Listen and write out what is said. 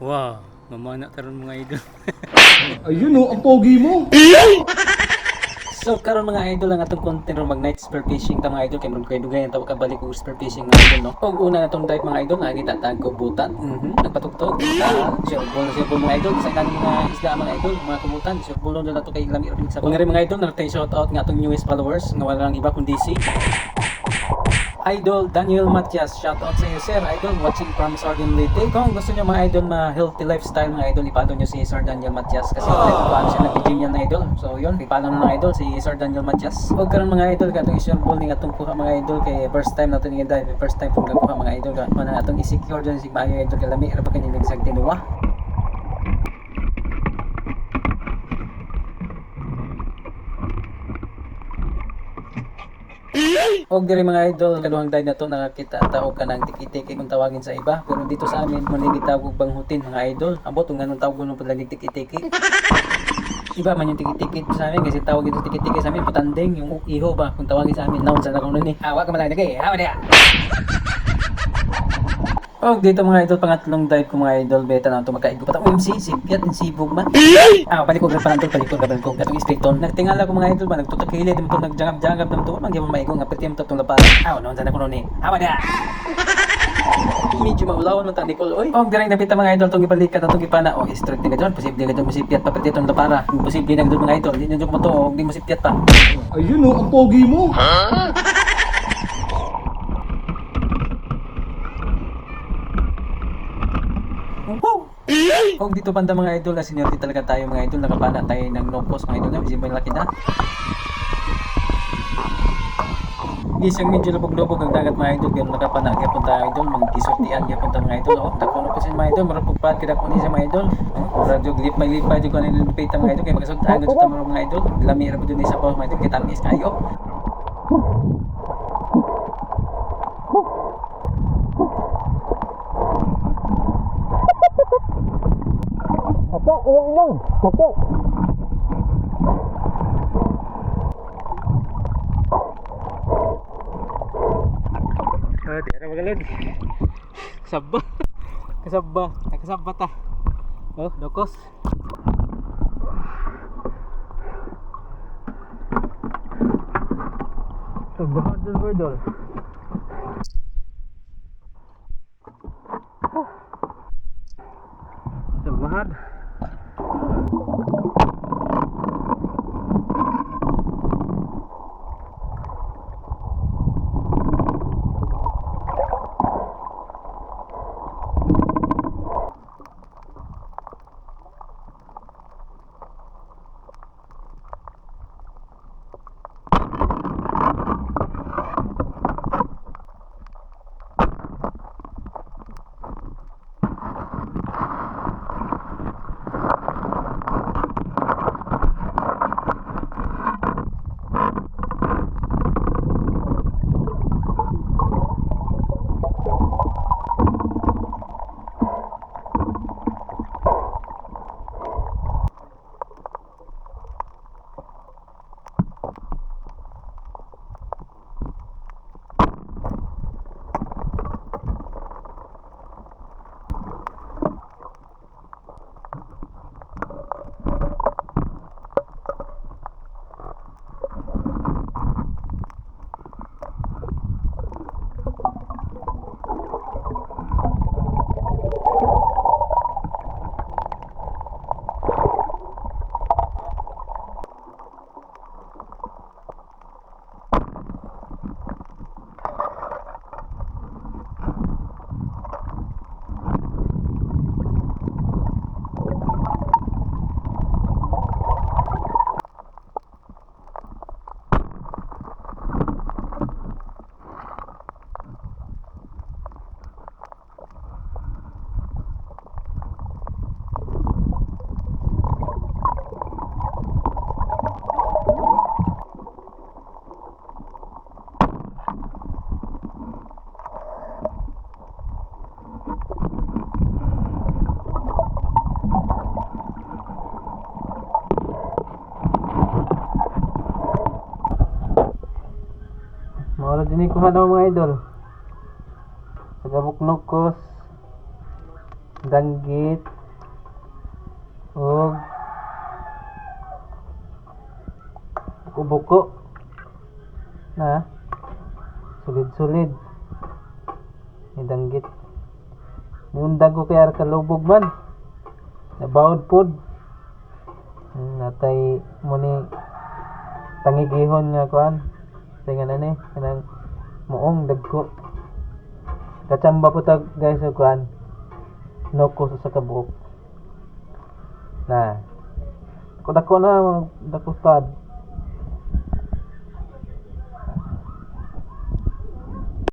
Wow, mamana taron mga idol. Ayun oh, ang pogi mo. so karon mga idol ang atong content ro mag night spear fishing ta mga idol kay murag kayo dugay ang tawag ka balik og spear fishing mga idol no. Og una natong dive mga idol lagi tatag ko butan. Mhm. Nagpatugtog. Siya bol siya mga idol sa kanang mga isda mga idol, mga kumutan. Siya bol na nato kay lami sa. Kung nga mga idol, natay shout out nga atong newest followers nga wala lang iba kundi si Idol Daniel Matias, shout out sa iyo sir, idol watching from Sardin Leyte. Kung gusto niyo mga idol ma healthy lifestyle mga idol, ipalo niyo si Sir Daniel Matias kasi paano siya nag-gym yan na idol. So yun, ipalo na ng idol si Sir Daniel Matias. Huwag karon mga idol katong i-share ball ning atong kuha mga idol kay first time nato ni dive, first time pong kuha mga idol ka. Mana atong i-secure dyan si Bayo idol kay lami ra pa kini nagsag tinuwa. Og diri mga idol, kaduhang dive na to nakakita tao ka ng tiki-tiki kung tawagin sa iba. Pero dito sa amin, manili tawag banghutin mga idol. Ambot kung ganun tawag nung pala tiki-tiki. Iba man yung tiki-tiki sa amin kasi tawag ito tiki-tiki sa amin patanding yung iho ba kung tawagin sa amin naon sa nakong nini. Hawa ka malaki kay hawa niya. Og dito mga idol pangatlong dive ko mga idol beta na to makaigo pa ta MC sipyat in sibog man. Ah palikog ra pa nang palikog ra palikog katong straight on. Nagtingala ko mga idol ba nagtutakili dito to nagjangab-jangab nam to man gyud maigo nga perti to tong laparan. Ah noon sa nakuno ni. Hawa niya. Medyo maulawan man ta Nicole oy. Og direng napita mga idol tong ibalikat atong ipana oh straight nga doon posible nga doon masipyat pa perti tong lapara. Posible na doon mga idol di na mo to og di mo pa. Ayun oh, ang pogi mo. Wow! Kung dito banda mga idol na seniority talaga tayo mga idol, nakapana tayo ng no cost mga idol na, kasi may laki na. Siyang medyo lubog-lubog ang dagat mga idol, pero nakapana kaya punta idol, mag-isortian kaya punta mga idol. Oh, nakuno pa siya mga idol, marapog pa kita kunin siya mga idol. Oh, radyo glip may lip pa dyan kung ano yung pita mga idol, kaya magkasuntaan ko sa mga idol. Lamira pa dun sa pa mga idol, kaya tamis kayo. Ah, di ara magalod. Kasaba. Kasaba. Nakasaba ta. Oh, dokos. Sabah dul berdol. Sabahad. Mawala din yung kuha ng mga idol. Tagabok nukos. danggit ug buko-buko na sulid-sulid ni danggit. Niundag ko kaya kalubog man. Nabawod pod. Natay mo ni tangigihon nga kuan. Sa nga nani kanang muong dagko. Kachamba po tag guys sa kuan. Noko sa kabuok. Na. Dako dako na dako pad